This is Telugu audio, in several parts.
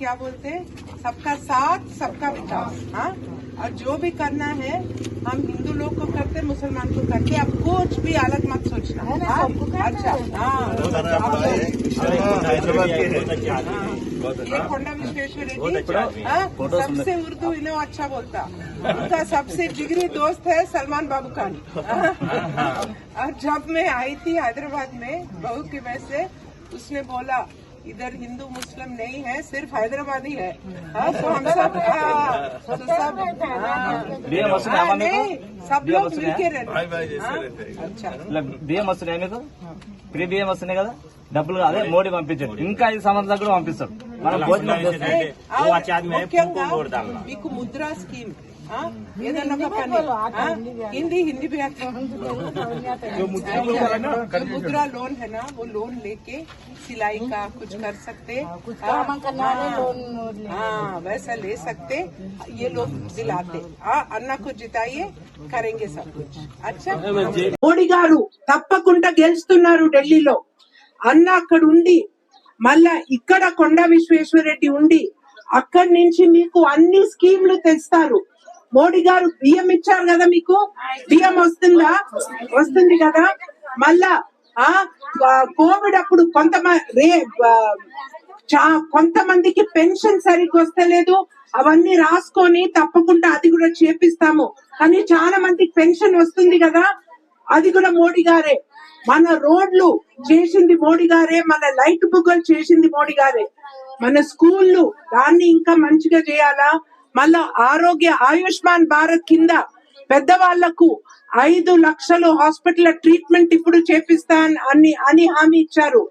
क्या बोलते हैं? सबका साथ सबका विकास। हाँ? और जो भी करना है हम हिंदू लोग को करते मुसलमान को करते अब कुछ भी अलग मत सोचना। है ना, हाँ? सबको अच्छा हाँ। हैदराबाद के हैं। ये कोंडा विश्वेश्वर है। हाँ, सबसे उर्दू इन्हें अच्छा बोलता। उनका सबसे जिगरी दोस्त है सलमान बाबू खान। और जब मैं आई थी हैदराबाद में बहू की वजह से उसने बोला इधर हिंदू मुस्लिम नहीं है सिर्फ हैदराबादी है हाँ, तो हम सब हाँ, तो सब हाँ, బియ్యం వస్తున్నాయా हाँ, మీకు नहीं, सब బియ్యం लोग వస్తున్నాయా मिलके रहते हैं। हाँ, अच्छा ఇలా బియ్యం వస్తున్నాయా మీకు ఫ్రీ బియ్యం వస్తున్నాయి కదా డబ్బులు అదే మోడీ పంపించాడు ఇంకా ఐదు సంవత్సరాలు కూడా పంపిస్తాడు मुद्रा स्कीम. हिंदी हिंदी भी आता है मुद्रा लोन है ना वो लोन लेके सिलाई का कुछ कर सकते। हाँ, हाँ। हाँ, वैसा ले सकते। ये लोन दिलाते। अन्ना को जिताइए करेंगे सब कुछ। अच्छा? मोडी गारू तपकुंट गेलो अन्ना अंडी మళ్ళా ఇక్కడ కొండ విశ్వేశ్వరరెడ్డి ఉండి అక్కడి నుంచి మీకు అన్ని స్కీమ్లు తెస్తారు. మోడీ గారు బియ్యం ఇచ్చారు కదా మీకు? బియ్యం వస్తుందా? వస్తుంది కదా? మళ్ళా ఆ కోవిడ్ అప్పుడు కొంతమంది చా కొంతమందికి పెన్షన్ సరిగ్గా వస్తలేదు. అవన్నీ రాసుకొని తప్పకుండా అది కూడా చేపిస్తాము. కానీ చాలా మందికి పెన్షన్ వస్తుంది కదా? అది కూడా మోడీ గారే. మన రోడ్లు చేసింది మోడీ గారే మన లైట్ బుగ్గలు చేసింది మోడీ గారే. మన స్కూళ్ళు దాన్ని ఇంకా మంచిగా చేయాలా? మళ్ళా ఆరోగ్య ఆయుష్మాన్ భారత్ కింద పెద్దవాళ్ళకు ఐదు లక్షలు హాస్పిటల్ ట్రీట్మెంట్ ఇప్పుడు చేపిస్తా అని అని హామీ ఇచ్చారు.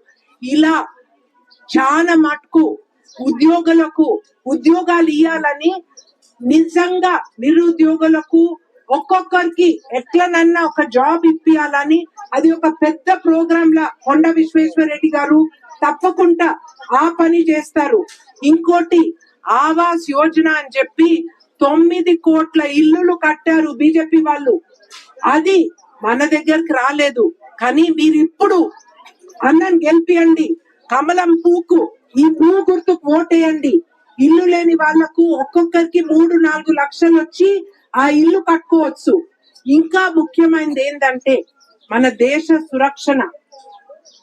ఇలా చాలా మటుకు ఉద్యోగులకు ఉద్యోగాలు ఇవ్వాలని నిజంగా నిరుద్యోగులకు ఒక్కొక్కరికి ఎట్లనన్నా ఒక జాబ్ ఇప్పియాలని అది ఒక పెద్ద ప్రోగ్రామ్ లా కొండ విశ్వేశ్వరరెడ్డి గారు తప్పకుండా ఆ పని చేస్తారు. ఇంకోటి ఆవాస్ యోజన అని చెప్పి తొమ్మిది కోట్ల ఇల్లులు కట్టారు బీజేపీ వాళ్ళు. అది మన దగ్గరికి రాలేదు. కానీ మీరు ఇప్పుడు అన్నని గెలిపియండి. కమలం పూకు ఈ పూ గుర్తుకు ఓటేయండి. ఇల్లు లేని వాళ్ళకు ఒక్కొక్కరికి మూడు నాలుగు లక్షలు వచ్చి ఆ ఇల్లు కట్టుకోవచ్చు. ఇంకా ముఖ్యమైనది ఏంటంటే మన దేశ సురక్షణ.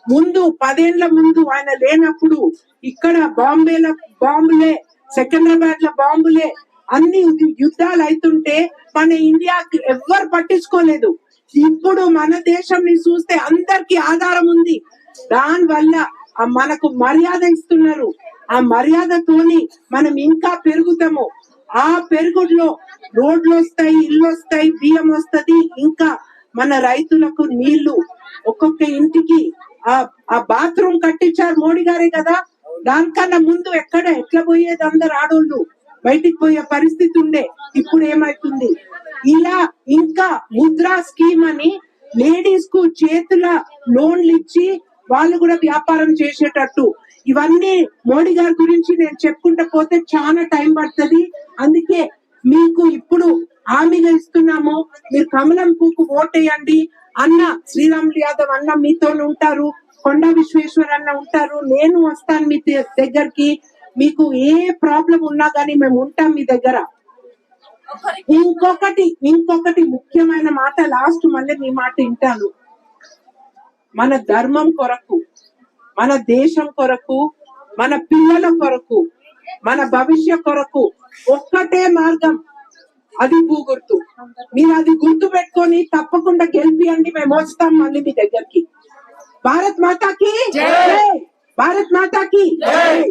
ముందు పదేళ్ళ ముందు ఆయన లేనప్పుడు ఇక్కడ బాంబేల బాంబులే సికింద్రాబాద్లో బాంబులే అన్ని యుద్ధాలు అవుతుంటే మన ఇండియాకి ఎవ్వరు పట్టించుకోలేదు. ఇప్పుడు మన దేశంని చూస్తే అందరికి ఆధారం ఉంది. దాని వల్ల మనకు మర్యాద ఇస్తున్నారు. ఆ మర్యాదతోని మనం ఇంకా పెరుగుతాము. ఆ పెరుగులో రోడ్లు వస్తాయి ఇల్లు వస్తాయి బియ్యం వస్తది. ఇంకా మన రైతులకు నీళ్ళు ఒక్కొక్క ఇంటికి ఆ ఆ బాత్రూమ్ కట్టించారు మోడీ గారే కదా. దానికన్నా ముందు ఎక్కడ ఎట్లా పోయేది అందరు ఆడోళ్ళు? బయటికి పోయే పరిస్థితి ఉండే ఇప్పుడు ఏమైతుంది? ఇలా ఇంకా ముద్రా స్కీమ్ అని లేడీస్కు చేతుల లోన్లు ఇచ్చి వాళ్ళు కూడా వ్యాపారం చేసేటట్టు. ఇవన్నీ మోడీ గారి గురించి నేను చెప్పుకుంటా పోతే చాలా టైం పడుతుంది. అందుకే మీకు ఇప్పుడు హామీగా ఇస్తున్నాము. మీరు కమలం పూకు ఓటేయండి. అన్న శ్రీరాములు యాదవ్ అన్న మీతో ఉంటారు. కొండ విశ్వేశ్వర్ అన్న ఉంటారు. నేను వస్తాను మీ దగ్గరికి. మీకు ఏ ప్రాబ్లం ఉన్నా గానీ మేము ఉంటాం మీ దగ్గర. ఇంకొకటి ఇంకొకటి ముఖ్యమైన మాట లాస్ట్ మళ్ళీ మీ మాట వింటాను. మన ధర్మం కొరకు మన దేశం కొరకు మన పిల్లల కొరకు మన భవిష్య కొరకు ఒక్కటే మార్గం. అది భూ గుర్తు మీరు అది గుర్తు పెట్టుకొని తప్పకుండా గెలిపియండి. మేము వస్తాం మళ్ళీ మీ దగ్గరికి. భారత్ మాతాకి భారత్ మాతాకి జై!